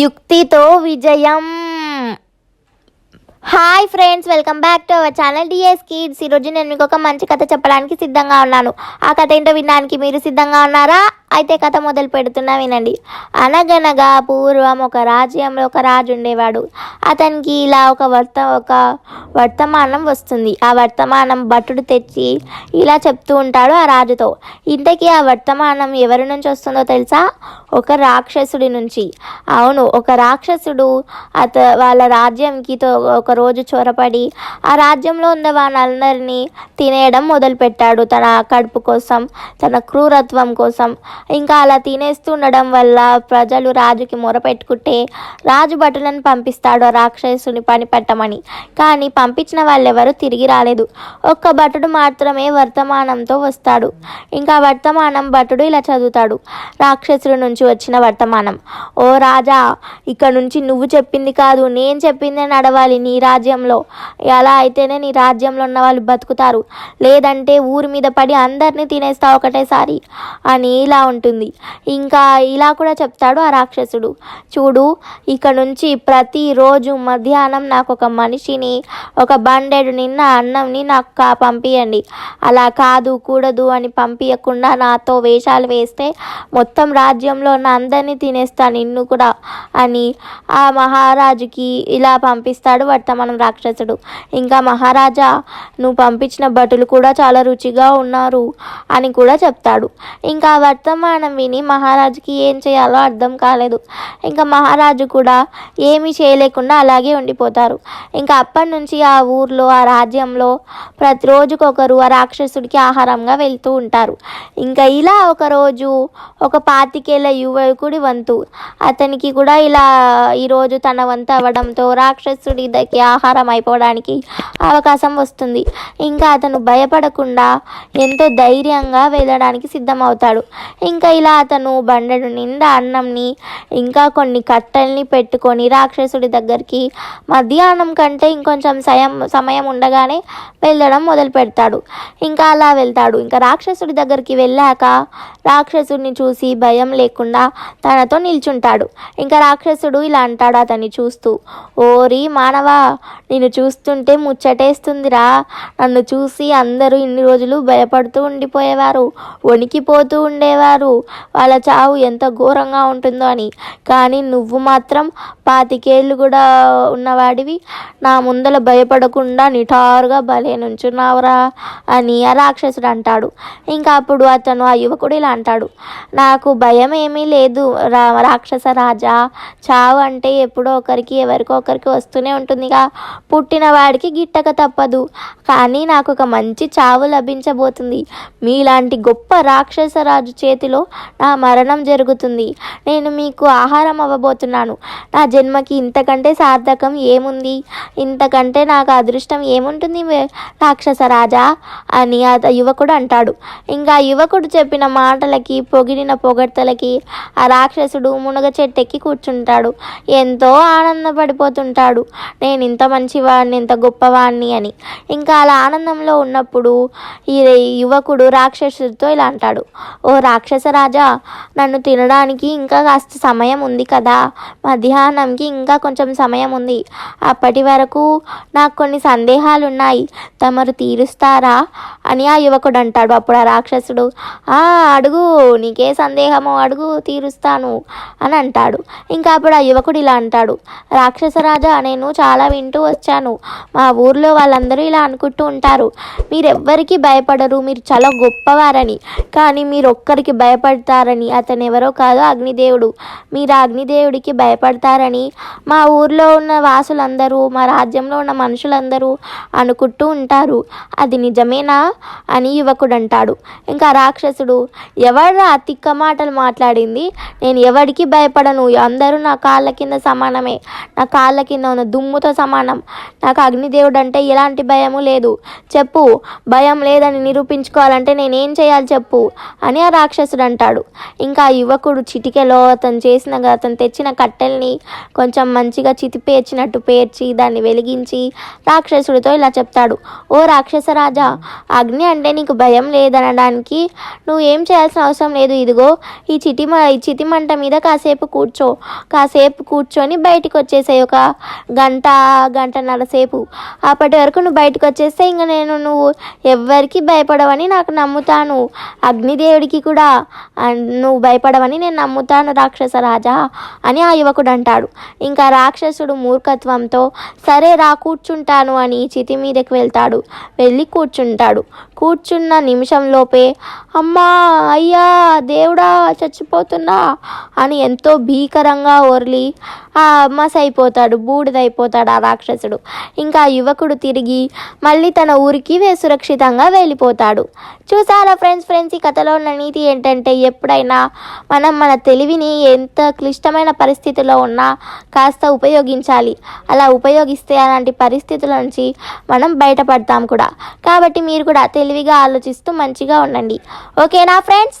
యుక్తితో విజయం. Hi friends welcome back to our channel DS kids ఈరోజు నేను మీకు ఒక మంచి కథ చెప్పడానికి సిద్ధంగా ఉన్నాను. ఆ కథ ఏంటో వినడానికి మీరు సిద్ధంగా ఉన్నారా? అయితే కథ మొదలు పెడుతున్నా వినండి. అనగనగా పూర్వం ఒక రాజ్యంలో ఒక రాజు ఉండేవాడు. అతనికి ఇలా ఒక వర్త ఒక వర్తమానం వస్తుంది. ఆ వర్తమానం భటుడు తెచ్చి ఇలా చెప్తూ ఉంటాడు ఆ రాజుతో. ఇంతకీ ఆ వర్తమానం ఎవరి నుంచి వస్తుందో తెలుసా? ఒక రాక్షసుడి నుంచి. అవును ఒక రాక్షసుడు అత వాళ్ళ రాజ్యంకి తో- ఒక రోజు చొరపడి ఆ రాజ్యంలో ఉన్న వాళ్ళందరినీ తినేయడం మొదలుపెట్టాడు. తన కడుపు కోసం తన క్రూరత్వం కోసం. ఇంకా అలా తినేస్తుండడం వల్ల ప్రజలు రాజుకి మొరపెట్టుకుంటే రాజు భటులను పంపిస్తాడు ఆ రాక్షసుని పని పెట్టమని. కానీ పంపించిన వాళ్ళెవరూ తిరిగి రాలేదు. ఒక్క భటుడు మాత్రమే వర్తమానంతో వస్తాడు. ఇంకా వర్తమానం భటుడు ఇలా చదువుతాడు. రాక్షసుడి నుంచి వచ్చిన వర్తమానం. ఓ రాజా ఇక్కడ నుంచి నువ్వు చెప్పింది కాదు. నేను చెప్పిందే నడవాలి నీ రాజ్యంలో. అలా అయితేనే నీ రాజ్యంలో ఉన్న వాళ్ళు బతుకుతారు. లేదంటే ఊరి మీద పడి అందరినీ తినేస్తావు ఒకటేసారి అని ఇలా ఉంటుంది. ఇంకా ఇలా కూడా చెప్తాడు ఆ రాక్షసుడు. చూడు ఇక్కడ నుంచి ప్రతిరోజు మధ్యాహ్నం నాకు ఒక మనిషిని ఒక బండెడు నిన్న అన్నంని నాకు కా పంపియండి. అలా కాదు కూడదు అని పంపించకుండా నాతో వేషాలు వేస్తే మొత్తం రాజ్యంలో ఉన్న అందరినీ తినేస్తా నిన్ను కూడా అని ఆ మహారాజుకి ఇలా పంపిస్తాడు వర్తమానం రాక్షసుడు. ఇంకా మహారాజా నువ్వు పంపించిన భటులు కూడా చాలా రుచిగా ఉన్నారు అని కూడా చెప్తాడు. ఇంకా వర్తమానం వర్తమానం విని మహారాజుకి ఏం చేయాలో అర్థం కాలేదు. ఇంకా మహారాజు కూడా ఏమీ చేయలేకుండా అలాగే ఉండిపోతారు. ఇంకా అప్పటి నుంచి ఆ ఊర్లో ఆ రాజ్యంలో ప్రతిరోజుకొకరు ఆ రాక్షసుడికి ఆహారంగా వెళ్తూ ఉంటారు. ఇంకా ఇలా ఒకరోజు ఒక పాతికేళ్ళ యువకుడి వంతు అతనికి కూడా ఇలా ఈరోజు తన వంతు అవ్వడంతో రాక్షసుడి దగ్గర ఆహారం అయిపోవడానికి అవకాశం వస్తుంది. ఇంకా అతను భయపడకుండా ఎంతో ధైర్యంగా వెళ్ళడానికి సిద్ధమవుతాడు. ఇంకా ఇలా అతను బండెడు నిండా అన్నంని ఇంకా కొన్ని కట్టెల్ని పెట్టుకొని రాక్షసుడి దగ్గరికి మధ్యాహ్నం కంటే ఇంకొంచెం సయం సమయం ఉండగానే వెళ్ళడం మొదలు పెడతాడు ఇంకా అలా వెళ్తాడు. ఇంకా రాక్షసుడి దగ్గరికి వెళ్ళాక రాక్షసుడిని చూసి భయం లేకుండా తనతో నిల్చుంటాడు. ఇంకా రాక్షసుడు ఇలా అంటాడు అతన్ని చూస్తూ ఓరి మానవా నేను చూస్తుంటే ముచ్చటేస్తుందిరా. నన్ను చూసి అందరూ ఇన్ని రోజులు భయపడుతూ ఉండిపోయేవారు వణికిపోతూ ఉండేవారు. వాళ్ళ చావు ఎంత ఘోరంగా ఉంటుందో అని. కానీ నువ్వు మాత్రం పాతికేళ్ళు కూడా ఉన్నవాడివి. నా ముందల భయపడకుండా నిఠారుగా భలే నుంచున్నావురా అని ఆ రాక్షసుడు అంటాడు. ఇంకా అప్పుడు అతను ఆ యువకుడు ఇలా అంటాడు. నాకు భయం ఏమీ లేదు రా రాక్షస రాజా. చావు అంటే ఎప్పుడో ఒకరికి ఎవరికో ఒకరికి వస్తూనే ఉంటుందిగా. పుట్టిన వాడికి గిట్టక తప్పదు. కానీ నాకు ఒక మంచి చావు లభించబోతుంది. మీలాంటి గొప్ప రాక్షస రాజు పరిస్థితిలో నా మరణం జరుగుతుంది. నేను మీకు ఆహారం అవ్వబోతున్నాను. నా జన్మకి ఇంతకంటే సార్థకం ఏముంది? ఇంతకంటే నాకు అదృష్టం ఏముంటుంది వే- రాక్షస రాజా అని ఆ యువకుడు అంటాడు. ఇంకా యువకుడు చెప్పిన మాటలకి పొగిడిన పొగడ్తలకి ఆ రాక్షసుడు మునగ చెట్టెక్కి కూర్చుంటాడు. ఎంతో ఆనందపడిపోతుంటాడు. నేను ఇంత మంచివాడిని ఇంత గొప్పవాడిని అని. ఇంకా అలా ఆనందంలో ఉన్నప్పుడు ఈ యువకుడు రాక్షసుడితో ఇలా అంటాడు. ఓ రాక్ష రాజా నన్ను తినడానికి ఇంకా కాస్త సమయం ఉంది కదా. మధ్యాహ్నంకి ఇంకా కొంచెం సమయం ఉంది. అప్పటి వరకు నాకు కొన్ని సందేహాలు ఉన్నాయి తమరు తీరుస్తారా? అని ఆ యువకుడు అంటాడు. అప్పుడు ఆ రాక్షసుడు ఆ అడుగు నీకే సందేహమో అడుగు తీరుస్తాను అని అంటాడు. ఇంకా అప్పుడు ఆ యువకుడు ఇలా అంటాడు రాక్షసరాజా నేను చాలా వింటూ వచ్చాను. మా ఊర్లో వాళ్ళందరూ ఇలా అనుకుంటూ ఉంటారు. మీరెవ్వరికి భయపడరు. మీరు చాలా గొప్పవారని. కానీ మీరు ఒక్కరికి భయపడతారని. అతను ఎవరో కాదు అగ్నిదేవుడు. మీరు అగ్నిదేవుడికి భయపడతారని. మా ఊర్లో ఉన్న వాసులందరూ మా రాజ్యంలో ఉన్న మనుషులందరూ అనుకుంటూ ఉంటారు. అది నిజమేనా? అని యువకుడు అంటాడు ఇంకా రాక్షసుడు ఎవరు ఆ తిక్క మాటలు మాట్లాడింది? నేను ఎవరికి భయపడను? అందరూ నా కాళ్ళ కింద సమానమే. నా కాళ్ళ కింద ఉన్న దుమ్ముతో సమానం. నాకు అగ్నిదేవుడు అంటే ఎలాంటి భయము లేదు. చెప్పు భయం లేదని నిరూపించుకోవాలంటే నేనేం చేయాలి చెప్పు అని ఆ రాక్షసుడు రాక్షసుడు అంటాడు ఇంకా ఆ యువకుడు చిటికెలో అతను చేసిన అతను తెచ్చిన కట్టెల్ని కొంచెం మంచిగా చితిపేర్చినట్టు పేర్చి దాన్ని వెలిగించి రాక్షసుడితో ఇలా చెప్తాడు. ఓ రాక్షసరాజా అగ్ని అంటే నీకు భయం లేదనడానికి నువ్వు ఏం చేయాల్సిన అవసరం లేదు. ఇదిగో ఈ చిటి ఈ చితి మంట మీద కాసేపు కూర్చో. కాసేపు కూర్చొని బయటికి వచ్చేసాయి ఒక గంట గంటన్నర సేపు. అప్పటి వరకు నువ్వు బయటకు వచ్చేస్తే ఇంకా నేను నువ్వు ఎవ్వరికి భయపడవని నాకు నమ్ముతాను. అగ్నిదేవుడికి కూడా నువ్వు భయపడవని నేను నమ్ముతాను రాక్షస రాజా అని ఆ యువకుడు అంటాడు. ఇంకా రాక్షసుడు మూర్ఖత్వంతో సరే రా కూర్చుంటాను అని చితి మీదకి వెళ్తాడు. వెళ్ళి కూర్చుంటాడు. కూర్చున్న నిమిషంలోపే అమ్మా అయ్యా దేవుడా చచ్చిపోతున్నా అని ఎంతో భీకరంగా ఓర్లి ఆ మసైపోతాడు బూడిదైపోతాడు ఆ రాక్షసుడు. ఇంకా యువకుడు తిరిగి మళ్ళీ తన ఊరికి సురక్షితంగా వెళ్ళిపోతాడు. చూసారా ఫ్రెండ్స్ ఫ్రెండ్స్ ఈ కథలో ఉన్న నీతి ఏంటంటే ఎప్పుడైనా మనం మన తెలివిని ఎంత క్లిష్టమైన పరిస్థితిలో ఉన్నా కాస్త ఉపయోగించాలి. అలా ఉపయోగిస్తే అలాంటి పరిస్థితుల నుంచి మనం బయటపడతాం కూడా. కాబట్టి మీరు కూడా తెలివిగా ఆలోచిస్తూ మంచిగా ఉండండి. ఓకేనా ఫ్రెండ్స్?